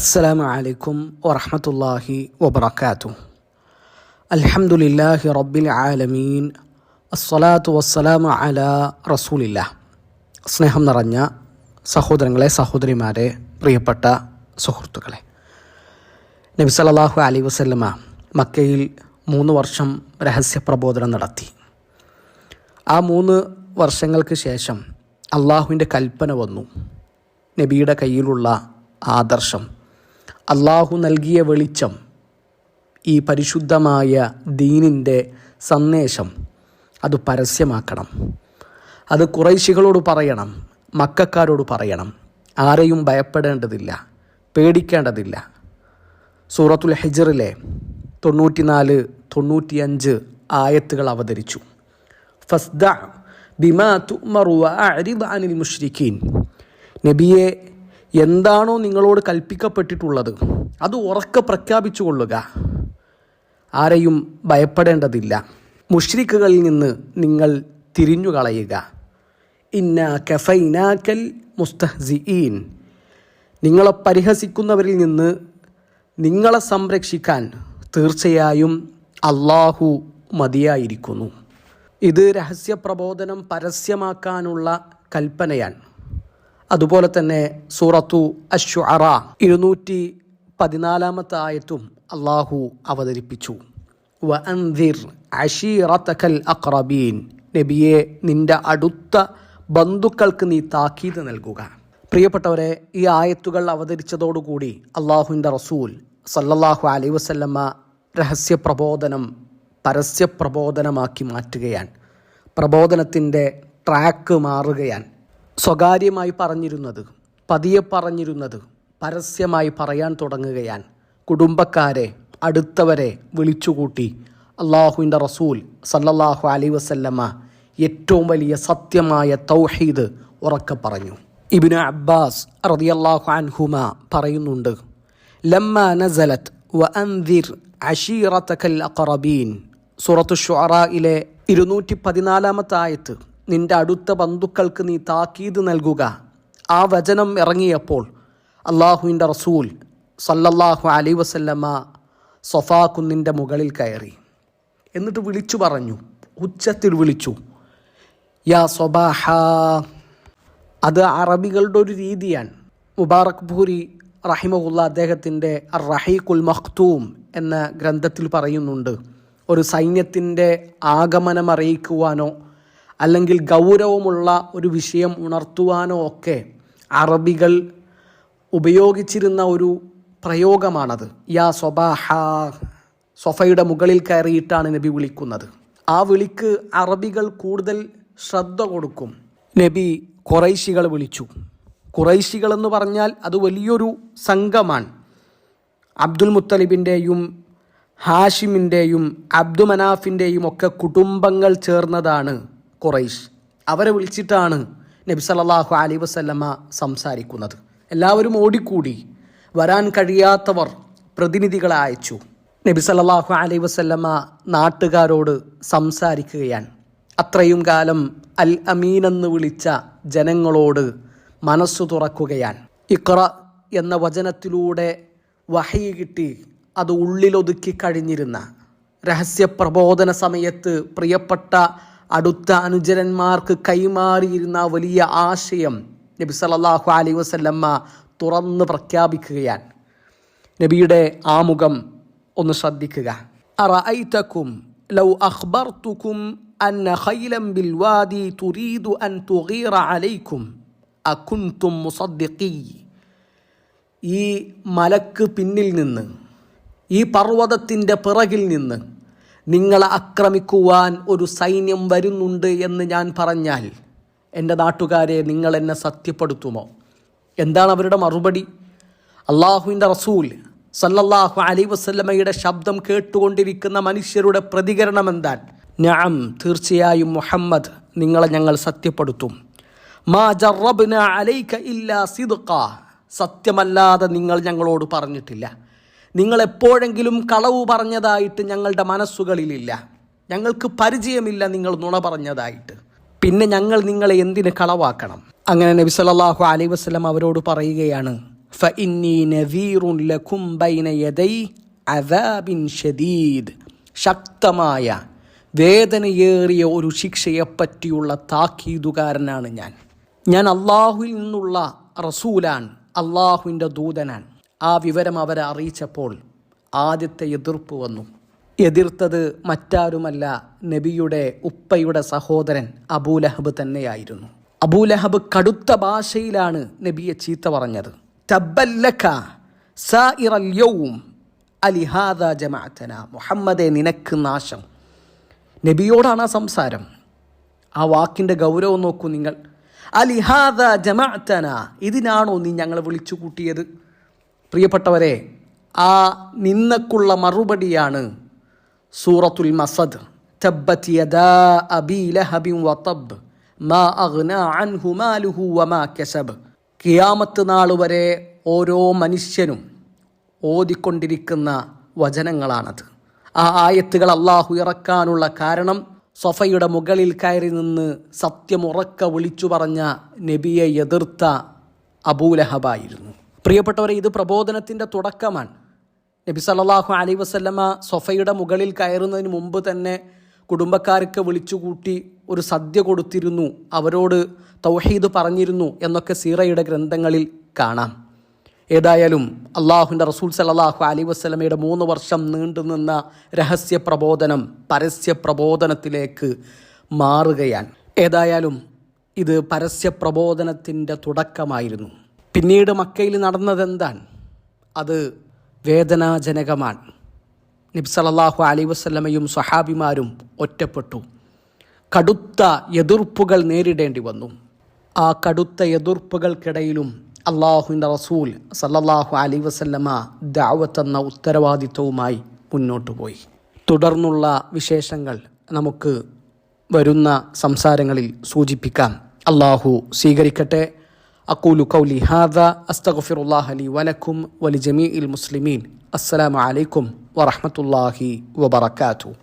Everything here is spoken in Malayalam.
السلام عليكم ورحمة الله وبركاته الحمد لله رب العالمين الصلاة والسلام على رسول الله സ്നേഹം നിറഞ്ഞ സഹോദരങ്ങളെ സഹോദരിമാരെ പ്രിയപ്പെട്ട സുഹൃത്തുക്കളെ നബി സല്ലല്ലാഹു അലൈഹി വസല്ലമ മക്കയിൽ മൂന്ന് വർഷം രഹസ്യ പ്രബോധനം നടത്തി ആ മൂന്ന് വർഷങ്ങൾക്ക് ശേഷം അള്ളാഹുവിൻ്റെ കൽപ്പന വന്നു നബിയുടെ കയ്യിലുള്ള ആദർശം അള്ളാഹു നൽകിയ വെളിച്ചം ഈ പരിശുദ്ധമായ ദീനിന്റെ സന്ദേശം അത് പരസ്യമാക്കണം. അത് കുറേശികളോട് പറയണം മക്കാരോട് പറയണം. ആരെയും ഭയപ്പെടേണ്ടതില്ല പേടിക്കേണ്ടതില്ല. സൂറത്തുൽ ഹെജറിലെ തൊണ്ണൂറ്റിനാല് തൊണ്ണൂറ്റിയഞ്ച് ആയത്തുകൾ അവതരിച്ചു. ഫസ്ദ ബിമാ തുമറു അനിൽ മുഷ്രിഖീൻ. നബിയെ എന്താണോ നിങ്ങളോട് കൽപ്പിക്കപ്പെട്ടിട്ടുള്ളത് അത് ഉറക്കെ പ്രഖ്യാപിച്ചു കൊള്ളുക ആരെയും ഭയപ്പെടേണ്ടതില്ല. മുഷ്രിക്കുകളിൽ നിന്ന് നിങ്ങൾ തിരിഞ്ഞു കളയുക ഇന്ന കഫൈനാക്കൽ മുസ്തഹ്സിഈൻ. നിങ്ങളെ പരിഹസിക്കുന്നവരിൽ നിന്ന് നിങ്ങളെ സംരക്ഷിക്കാൻ തീർച്ചയായും അള്ളാഹു മതിയായിരിക്കുന്നു. ഇത് രഹസ്യ പ്രബോധനം പരസ്യമാക്കാനുള്ള കൽപ്പനയാണ്. അതുപോലെ തന്നെ സൂറത്തു അഷുഅറ ഇരുന്നൂറ്റി പതിനാലാമത്തെ ആയത്തും അള്ളാഹു അവതരിപ്പിച്ചു. വ അൻദിർ അക്രബീൻ നബിയെ നിന്റെ അടുത്ത ബന്ധുക്കൾക്ക് നീ താക്കീത് നൽകുക. പ്രിയപ്പെട്ടവരെ ഈ ആയത്തുകൾ അവതരിച്ചതോടുകൂടി അള്ളാഹുവിന്റെ റസൂൽ സല്ലല്ലാഹു അലൈ വസല്ലമ്മ രഹസ്യ പ്രബോധനം പരസ്യ പ്രബോധനമാക്കി മാറ്റുകയാണ്. പ്രബോധനത്തിന്റെ ട്രാക്ക് മാറുകയാണ്. സ്വകാര്യമായി പറഞ്ഞിരുന്നത് പതിയെ പറഞ്ഞിരുന്നത് പരസ്യമായി പറയാൻ തുടങ്ങുകയാൻ കുടുംബക്കാരെ അടുത്തവരെ വിളിച്ചുകൂട്ടി അള്ളാഹുവിന്റെ റസൂൽ സല്ലല്ലാഹു അലൈ വസല്ലമ്മ ഏറ്റവും വലിയ സത്യമായ തൗഹീദ് ഉറക്കെ പറഞ്ഞു. ഇബിന് അബ്ബാസ് റളിയല്ലാഹു അൻഹുമ പറയുന്നുണ്ട് ലമ്മ നസലത്ത് വ അൻദിർ അഷീറത്തക്കൽ അഖറബീൻ. സൂറത്തു ഷുറയിലെ ഇരുന്നൂറ്റി പതിനാലാമത്തെ ആയത്ത് നിന്റെ അടുത്ത ബന്ധുക്കൾക്ക് നീ താക്കീത് നൽകുക. ആ വചനം ഇറങ്ങിയപ്പോൾ അള്ളാഹുവിന്റെ റസൂൽ സല്ലല്ലാഹു അലൈ വസല്ലമ്മ സൊഫാ കുന്നിന്റെ മുകളിൽ കയറി. എന്നിട്ട് വിളിച്ചു പറഞ്ഞു. ഉച്ചത്തിൽ വിളിച്ചു. യാ സൊബാഹ. അത് അറബികളുടെ ഒരു രീതിയാണ്. മുബാറക് ഭൂരി റഹിമഹുല്ല അദ്ദേഹത്തിന്റെ റഹീഖുൽ മഖ്തൂം എന്ന ഗ്രന്ഥത്തിൽ പറയുന്നുണ്ട്. ഒരു സൈന്യത്തിന്റെ ആഗമനം അറിയിക്കുവാനോ അല്ലെങ്കിൽ ഗൗരവമുള്ള ഒരു വിഷയം ഉണർത്തുവാനോ ഒക്കെ അറബികൾ ഉപയോഗിച്ചിരുന്ന ഒരു പ്രയോഗമാണത്. യാ സ്വബാഹ സൊഫയുടെ മുകളിൽ കയറിയിട്ടാണ് നബി വിളിക്കുന്നത്. ആ വിളിക്ക് അറബികൾ കൂടുതൽ ശ്രദ്ധ കൊടുക്കും. നബി കുറൈശികൾ വിളിച്ചു. കുറൈശികൾ എന്ന് പറഞ്ഞാൽ അത് വലിയൊരു സംഘമാണ്. അബ്ദുൽ മുത്തലിബിന്റെയും ഹാഷിമിന്റെയും അബ്ദു മനാഫിന്റെയും ഒക്കെ കുടുംബങ്ങൾ ചേർന്നതാണ് ഖുറൈഷ് അവരെ വിളിച്ചിട്ടാണ് നബി സല്ലാഹു അലി വസല്ലമ്മ സംസാരിക്കുന്നത്. എല്ലാവരും ഓടിക്കൂടി വരാൻ കഴിയാത്തവർ പ്രതിനിധികളെ അയച്ചു. നബി സല്ലാഹു അലൈ വസല്ലമ്മ നാട്ടുകാരോട് സംസാരിക്കുകയാണ്. അത്രയും കാലം അൽ അമീൻ എന്ന് വിളിച്ച ജനങ്ങളോട് മനസ്സു തുറക്കുകയാണ്. ഇക്ര എന്ന വചനത്തിലൂടെ വഹി കിട്ടി അത് ഉള്ളിലൊതുക്കി കഴിഞ്ഞിരുന്ന രഹസ്യ പ്രബോധന സമയത്ത് പ്രിയപ്പെട്ട അടുത്ത അനുചരന്മാർക്ക് കൈമാറിയിരുന്ന വലിയ ആശയം നബി സല്ലല്ലാഹു അലൈ വസല്ലമ്മ തുറന്ന് പ്രഖ്യാപിക്കുകയാണ്. നബിയുടെ ആമുഖം ഒന്ന് ശ്രദ്ധിക്കുക. അറഅയ്തകും ലൗ അന്ന ബിൽ വാദി തുരീദു അൻ തുഗീറ അകുൻതും ഈ മലക്ക് പിന്നിൽ നിന്ന് ഈ പർവതത്തിന്റെ പിറകിൽ നിന്ന് നിങ്ങളെ ആക്രമിക്കുവാൻ ഒരു സൈന്യം വരുന്നുണ്ട് എന്ന് ഞാൻ പറഞ്ഞാൽ എന്റെ നാട്ടുകാരെ നിങ്ങൾ എന്നെ സത്യപ്പെടുത്തുമോ? എന്താണ് അവരുടെ മറുപടി? അള്ളാഹുവിന്റെ റസൂൽ സല്ലല്ലാഹു അലൈ വസ്ലമയുടെ ശബ്ദം കേട്ടുകൊണ്ടിരിക്കുന്ന മനുഷ്യരുടെ പ്രതികരണം എന്താൻ ഞാൻ തീർച്ചയായും മുഹമ്മദ് നിങ്ങളെ ഞങ്ങൾ സത്യപ്പെടുത്തും. മാ ജറബ്ന അലൈക ഇല്ലാ സിദ്ഖ. സത്യമല്ലാതെ നിങ്ങൾ ഞങ്ങളോട് പറഞ്ഞിട്ടില്ല. നിങ്ങൾ എപ്പോഴെങ്കിലും കളവ് പറഞ്ഞതായിട്ട് ഞങ്ങളുടെ മനസ്സുകളിലില്ല. ഞങ്ങൾക്ക് പരിചയമില്ല നിങ്ങൾ നുണ പറഞ്ഞതായിട്ട്. പിന്നെ ഞങ്ങൾ നിങ്ങളെ എന്തിന് കളവാക്കണം? അങ്ങനെ നബി സല്ലല്ലാഹു അലൈ വസ്ലം അവരോട് പറയുകയാണ് ശക്തമായ വേദനയേറിയ ഒരു ശിക്ഷയെപ്പറ്റിയുള്ള താക്കീതുകാരനാണ് ഞാൻ. ഞാൻ അള്ളാഹുവിൽ നിന്നുള്ള റസൂലാൻ അള്ളാഹുവിന്റെ ദൂതനാണ്. ആ വിവരം അവരെ അറിയിച്ചപ്പോൾ ആദ്യത്തെ എതിർപ്പ് വന്നു. എതിർത്തത് മറ്റാരുമല്ല നബിയുടെ ഉപ്പയുടെ സഹോദരൻ അബൂലഹബ് തന്നെയായിരുന്നു. അബൂലഹബ് കടുത്ത ഭാഷയിലാണ് നബിയെ ചീത്ത പറഞ്ഞത്. മുഹമ്മദെ നിനക്ക് നാശം. നബിയോടാണ് ആ സംസാരം. ആ വാക്കിന്റെ ഗൗരവം നോക്കൂ നിങ്ങൾ. അലിഹാദ ജമാഅത്തന ഇതിനാണോ നീ ഞങ്ങളെ വിളിച്ചു കൂട്ടിയത് പ്രിയപ്പെട്ടവരെ ആ നിന്നക്കുള്ള മറുപടിയാണ് സൂറത്തുൽ മസദ്. യദാ വതബ് മാ അൻഹു മാലുഹു വമാ കസബ്. കിയാമത്ത് നാൾ വരെ ഓരോ മനുഷ്യനും ഓതിക്കൊണ്ടിരിക്കുന്ന വചനങ്ങളാണത്. ആ ആയത്തുകൾ അള്ളാഹു ഇറക്കാനുള്ള കാരണം സൊഫയുടെ മുകളിൽ കയറി നിന്ന് സത്യമുറക്ക വിളിച്ചു പറഞ്ഞ നബിയെ എതിർത്ത അബൂലഹബായിരുന്നു. പ്രിയപ്പെട്ടവരെ ഇത് പ്രബോധനത്തിന്റെ തുടക്കമാണ്. നബി സല്ലാഹു അലൈ വസല്ലമ സൊഫയുടെ മുകളിൽ കയറുന്നതിന് മുമ്പ് തന്നെ കുടുംബക്കാർക്ക് വിളിച്ചുകൂട്ടി ഒരു സദ്യ കൊടുത്തിരുന്നു. അവരോട് തൗഹീദ് പറഞ്ഞിരുന്നു എന്നൊക്കെ സീറയുടെ ഗ്രന്ഥങ്ങളിൽ കാണാം. ഏതായാലും അള്ളാഹുവിന്റെ റസൂൽ സല്ലല്ലാഹു അലൈഹി വസ്ലമയുടെ മൂന്ന് വർഷം നീണ്ടുനിന്ന രഹസ്യ പ്രബോധനം പരസ്യ പ്രബോധനത്തിലേക്ക് മാറുകയാണ്. ഏതായാലും ഇത് പരസ്യ പ്രബോധനത്തിന്റെ തുടക്കമായിരുന്നു. പിന്നീട് മക്കയിൽ നടന്നതെന്താണ് അത് വേദനാജനകമാണ്. നിബ്സലല്ലാഹു അലൈ വസ്ലമയും സഹാബിമാരും ഒറ്റപ്പെട്ടു. കടുത്ത എതിർപ്പുകൾ നേരിടേണ്ടി വന്നു. ആ കടുത്ത എതിർപ്പുകൾക്കിടയിലും അള്ളാഹുവിന്റെ റസൂൽ സല്ലല്ലാഹു അലൈ വസല്ലമ ദാവത്തെന്ന ഉത്തരവാദിത്വവുമായി മുന്നോട്ടു പോയി. തുടർന്നുള്ള വിശേഷങ്ങൾ നമുക്ക് വരുന്ന സംസാരങ്ങളിൽ സൂചിപ്പിക്കാം. അള്ളാഹു സ്വീകരിക്കട്ടെ. أقول قولي هذا أستغفر الله لي ولكم ولجميع المسلمين. السلام عليكم ورحمة الله وبركاته.